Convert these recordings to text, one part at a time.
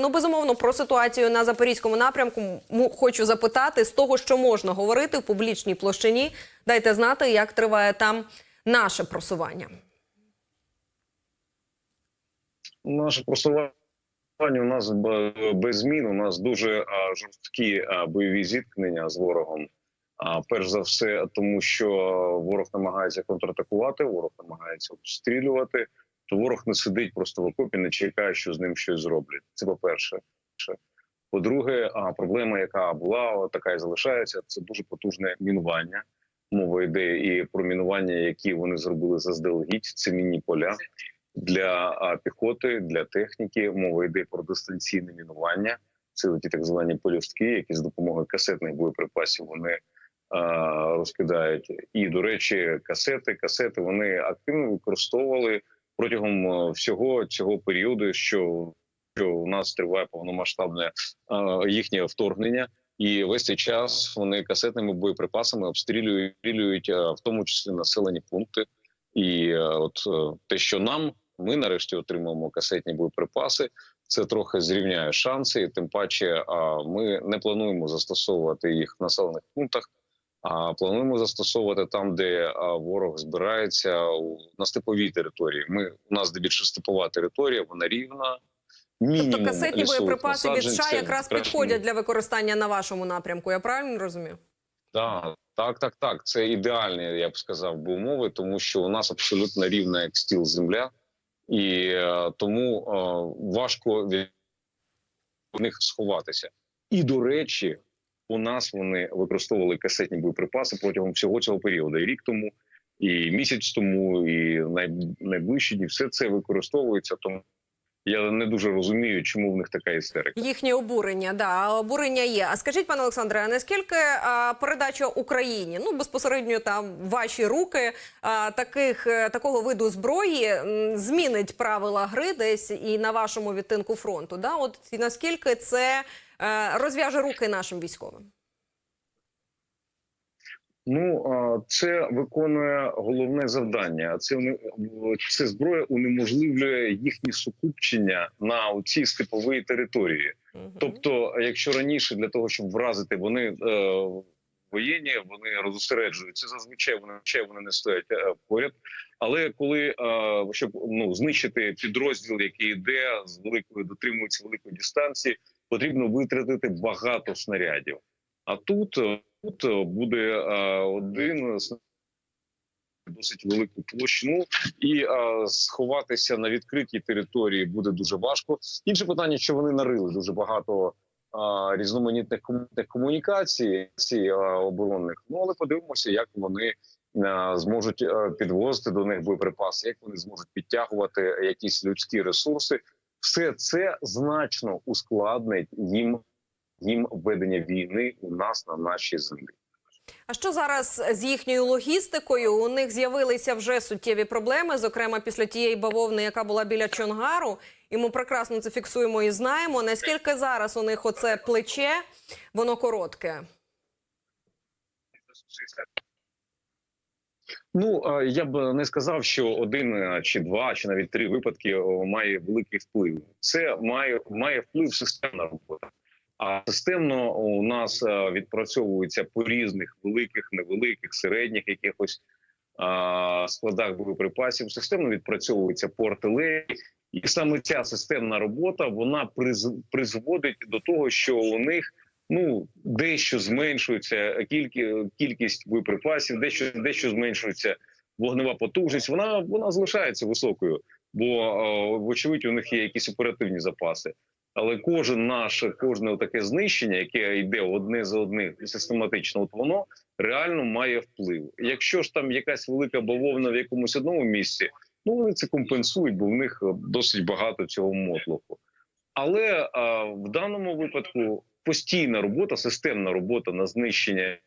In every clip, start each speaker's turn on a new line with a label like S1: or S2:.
S1: Ну, безумовно, про ситуацію на запорізькому напрямку хочу запитати з того, що можна говорити в публічній площині. Дайте знати, як триває там наше просування.
S2: Наше просування у нас без змін. У нас дуже жорсткі бойові зіткнення з ворогом. А перш за все, тому що ворог намагається контратакувати, ворог намагається обстрілювати. То ворог не сидить просто в окопі, не чекає, що з ним щось зроблять. Це по перше. По-друге, проблема, яка була, така і залишається, це дуже потужне мінування. Мова йде і про мінування, які вони зробили заздалегідь. Це мінні поля для піхоти, для техніки. Мова йде про дистанційне мінування. Це ті так звані полюстки, які з допомогою касетних боєприпасів вони а, розкидають. І до речі, касети, касети вони активно використовували протягом всього цього періоду, що, що у нас триває повномасштабне їхнє вторгнення. І весь цей час вони касетними боєприпасами обстрілюють, обстрілюють в тому числі населені пункти. І е, от е, те, що нам ми нарешті отримаємо касетні боєприпаси, це трохи зрівняє шанси. Тим паче, а ми не плануємо застосовувати їх в населених пунктах, плануємо застосовувати там, де ворог збирається на степовій території. Ми у нас де більше степова територія, вона рівна. Мінімум
S1: Тобто касетні боєприпаси від США якраз
S2: краще
S1: підходять для використання на вашому напрямку. Я правильно розумію?
S2: Так, так, так, так. Це ідеальні, я б сказав, би умови, тому що у нас абсолютно рівна як стіл земля, і е, тому е, важко від них сховатися. І до речі, у нас вони використовували касетні боєприпаси протягом всього цього періоду. І рік тому, і місяць тому, і найближчі дні все це використовується. Тому я не дуже розумію, чому в них така істерика.
S1: Їхнє обурення, да, обурення є. А скажіть, пане Олександре, а наскільки а, передача Україні, ну безпосередньо там ваші руки, а, таких е, такого виду зброї змінить правила гри десь і на вашому відтинку фронту? Да? От і наскільки це розв'яже руки нашим військовим?
S2: Ну це виконує головне завдання. Це це зброя унеможливлює їхні сукупчення на цій степовій території. Тобто, якщо раніше для того, щоб вразити, вони е, воєнні, вони розосереджуються. Зазвичай вони вони не стоять е, поряд. Але коли е, щоб ну знищити підрозділ, який йде з великою дотримується великої дистанції, потрібно витратити багато снарядів. А тут, е, тут е, буде е, один досить велику площину, і сховатися на відкритій території буде дуже важко. Інше питання, що вони нарили дуже багато різноманітних комунікацій комунікацій ці, оборонних. Ну але подивимося, як вони зможуть підвозити до них боєприпаси, як вони зможуть підтягувати якісь людські ресурси. Все це значно ускладнить їм їм ведення війни у нас на нашій землі.
S1: А що зараз з їхньою логістикою? У них з'явилися вже суттєві проблеми, зокрема після тієї бавовни, яка була біля Чонгару. І ми прекрасно це фіксуємо і знаємо. Наскільки зараз у них оце плече, воно коротке?
S2: Ну я б не сказав, що один е, чи два, чи навіть три випадки має великий вплив. Це має має вплив системна робота. А системно у нас е, відпрацьовується по різних великих, невеликих, середніх якихось а, складах боєприпасів. Системно відпрацьовується по артилерії, і саме ця системна робота вона приз, призводить до того, що у них ну дещо зменшується кількі, кількість боєприпасів, дещо дещо зменшується вогнева потужність. Вона вона залишається високою, бо е, вочевидь у них є якісь оперативні запаси. Але кожен наш кожне таке знищення, яке йде одне за одним систематично, от воно реально має вплив. Якщо ж там якась велика бавовна в якомусь одному місці, ну вони це компенсують, бо в них е, досить багато цього мотлоху. Але а, в даному випадку постійна робота, системна робота на знищення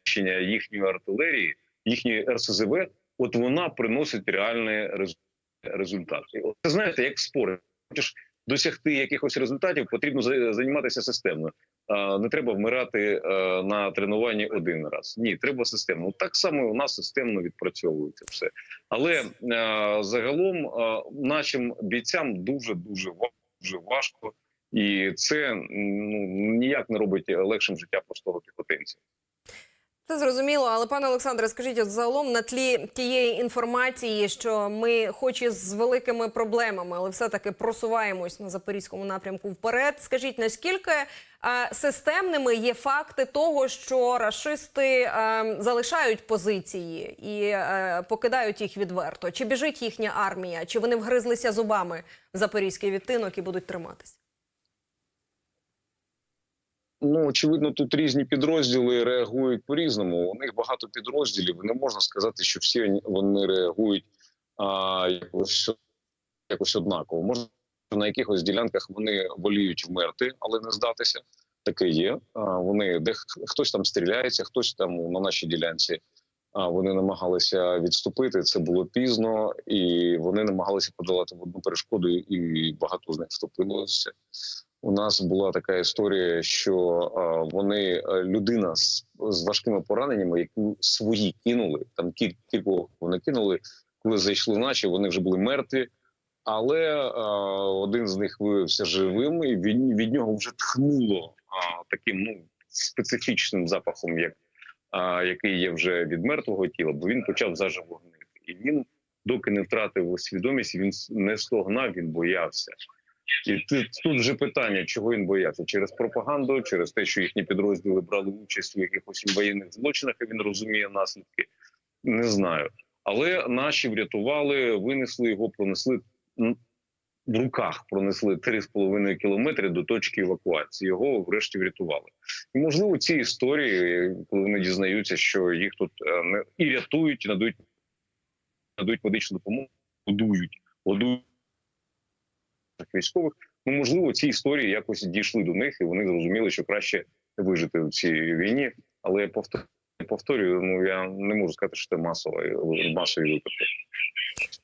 S2: їхньої артилерії, їхньої РСЗВ, от вона приносить реальний рез- результат. От, Це знаєте, як спорт. Хочеш досягти якихось результатів, потрібно за- займатися системно. Не треба вмирати е, на тренуванні один раз. Ні, треба системно. Так само у нас системно відпрацьовується все. Але е, загалом е, нашим бійцям дуже дуже важко і це ну ніяк не робить легшим життя простого піхотинця.
S1: Це зрозуміло, але пане Олександре, скажіть, от загалом на тлі тієї інформації, що ми, хоч і з великими проблемами, але все-таки просуваємось на запорізькому напрямку вперед. Скажіть, наскільки е, системними є факти того, що рашисти е, залишають позиції і е, покидають їх відверто? Чи біжить їхня армія? Чи вони вгризлися зубами в запорізький відтинок і будуть триматись?
S2: Ну очевидно, тут різні підрозділи реагують по різному. У них багато підрозділів. Не можна сказати, що всі вони реагують а, якось, якось однаково. Може, на якихось ділянках вони воліють вмерти, але не здатися. Таке є. А, вони де хтось там стріляється, хтось там на нашій ділянці. А вони намагалися відступити. Це було пізно, і вони намагалися подолати в одну перешкоду, і багато з них вступилося. У нас була така історія, що а, вони а, людина з, з важкими пораненнями, яку свої кинули, там кіль, вони кинули, коли зайшли наші, вони вже були мертві. Але а, один з них виявився живим, і від, від нього вже тхнуло а, таким ну специфічним запахом, як а, який є вже від мертвого тіла, бо він почав заживо гнити. І він, доки не втратив свідомість, він не стогнав, він боявся. І тут, вже питання, чого він боявся? Через пропаганду, через те, що їхні підрозділи брали участь у якихось воєнних злочинах, і він розуміє наслідки. Не знаю. Але наші врятували, винесли його, пронесли в руках, пронесли 3,5 кілометри до точки евакуації. Його врешті врятували. І можливо, ці історії, коли вони дізнаються, що їх тут е, і рятують, і надають, надають медичну допомогу, годують, годують військових. Ну можливо, ці історії якось дійшли до них, і вони зрозуміли, що краще вижити в цій війні. Але я повторюю, ну я не можу сказати, що це масовий масові випадки.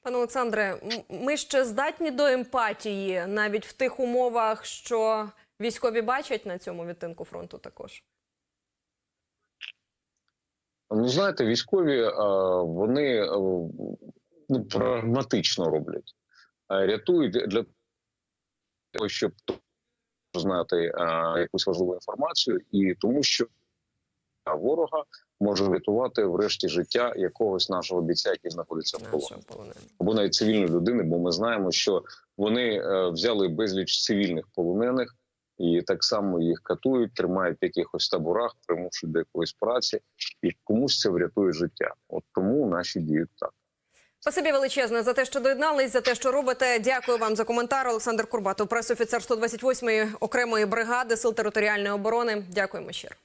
S1: Пане Олександре, ми ще здатні до емпатії навіть в тих умовах, що військові бачать на цьому відтинку фронту також.
S2: Ну знаєте, військові е, вони е, ну, прагматично роблять, Е, рятують для того, щоб знати е, якусь важливу інформацію, і тому, що ворога може врятувати врешті життя якогось нашого бійця, який знаходиться в полоні. Або навіть цивільної людини, бо ми знаємо, що вони е, взяли безліч цивільних полонених і так само їх катують, тримають в якихось таборах, примушують до якоїсь праці, і комусь це врятує життя. От тому наші діють так.
S1: Спасибі величезне за те, що доєднались, за те, що робите. Дякую вам за коментар. Олександр Курбатов, пресофіцер 128-ї окремої бригади сил територіальної оборони. Дякуємо щиро.